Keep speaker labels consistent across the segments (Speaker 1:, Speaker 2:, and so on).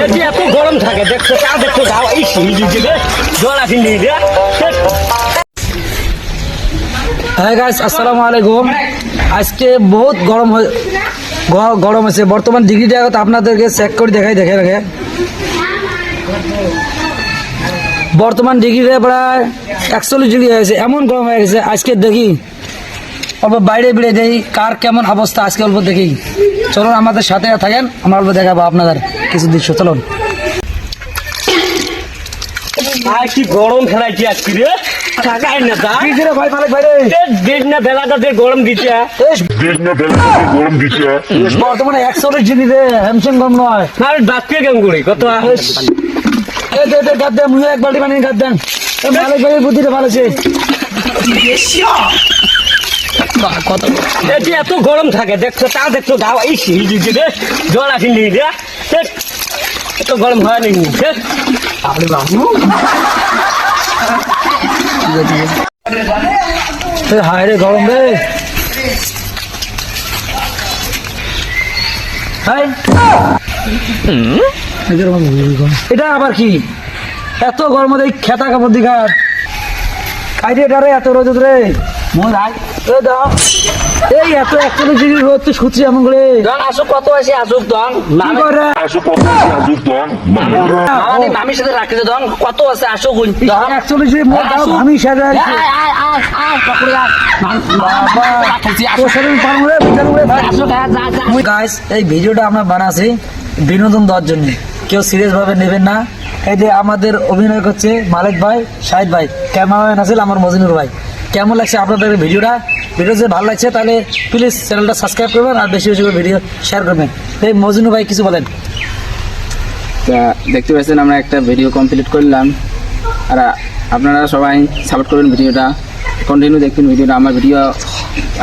Speaker 1: যদি এত গরম থাকে, দেখছ তা দেখছ দাও এই সিঁড়ি রে জল আসি নিয়ে
Speaker 2: হ্যাঁ গাইস আসসালামু আলাইকুম। আজকে বহুত গরম গরম আছে। বর্তমান ডিগ্রিটা আপনাদেরকে চেক করে দেখাই, দেখে রাখে বর্তমান ডিগ্রিটা প্রায় একচল্লিশ ডিগ্রি হয়েছে। এমন গরম হয়ে গেছে, আজকে দেখি অল্প বাইরে বেড়ে দেখি কার কেমন অবস্থা আজকে অল্প দেখি চলুন আমাদের সাথে থাকেন আমরা অল্প দেখাবো আপনাদের কিছু দৃশ্য চলুন।
Speaker 1: কি গরম ফেলাইছি আজকে রে। থাকাই না দা
Speaker 2: ভাই মালিক ভাই রে?
Speaker 1: দেখ না বেলাটা যে গরম
Speaker 2: বর্তমানে ডিগ্রি রে হ্যামসেন গরম নয়।
Speaker 1: আর ডাকতে কেমন করি কত?
Speaker 2: এই দে দে গাদ দে মুহে এক বালতি পানি গাদ দেন। মালিক ভাইয়ের বুদ্ধিটা ভালো আছে।
Speaker 1: যদি এত গরম থাকে, দেখছ, তা দেখছ, দাও, এই সিঁড়ি রে জল আসি এত গরম হয়।
Speaker 2: এই হায় রে গরম রে। এটা আবার কি? এত গরম খেতা কাপড় কাইরে এটা রে, এত রোদ রে। মন দাও এই এত একচল্লিশ ডিগ্রি রোদ সুচি এমন করে।
Speaker 1: দন আসুক কত আছে আসুক দন
Speaker 2: কি করে?
Speaker 3: আসো কত আজুর দম মামারা
Speaker 1: আমাদের মামির সাথে রাখতে দন কত আছে আসুক দন
Speaker 2: একচল্লিশ ডিগ্রি মোট দাও আমি সাজা
Speaker 1: আয় আয় আয় আয় কাকুরে আয়।
Speaker 2: তোর সাথে আমি পারব রে বিকাল করে ভাই
Speaker 1: আসুক আয় যা যা।
Speaker 2: গাইস এই ভিডিওটা আমরা বানাচ্ছি বিনোদন দেওয়ার জন্য। কেউ সিরিয়াস ভাবে নেবেন না। এই যে আমাদের অভিনয় করছে মালিক ভাই শাহিদ ভাই। ক্যামেরাম্যান আছে আমার মজিনুর ভাই। কেমন লাগছে আপনাদের ভিডিওটা? ভিডিও যদি ভালো লাগছে তাহলে প্লিজ চ্যানেলটা সাবস্ক্রাইব করবেন আর বেশি বেশি করে ভিডিও শেয়ার করবেন। এই মজিনুর ভাই কিছু বলেন।
Speaker 4: তা দেখতে পাচ্ছেন আমরা একটা ভিডিও কমপ্লিট করলাম। আর আপনারা সবাই সাপোর্ট করবেন ভিডিওটা। কন্টিনিউ দেখবেন ভিডিওটা আমার ভিডিও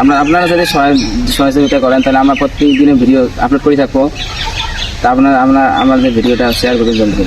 Speaker 4: আমরা আপনারা যদি সহায় সহযোগিতা করেন তাহলে আমরা প্রত্যেক দিনে ভিডিও আপলোড করে থাকব। তা আপনারা আমরা আমাদের ভিডিওটা শেয়ার করবেন জলদি।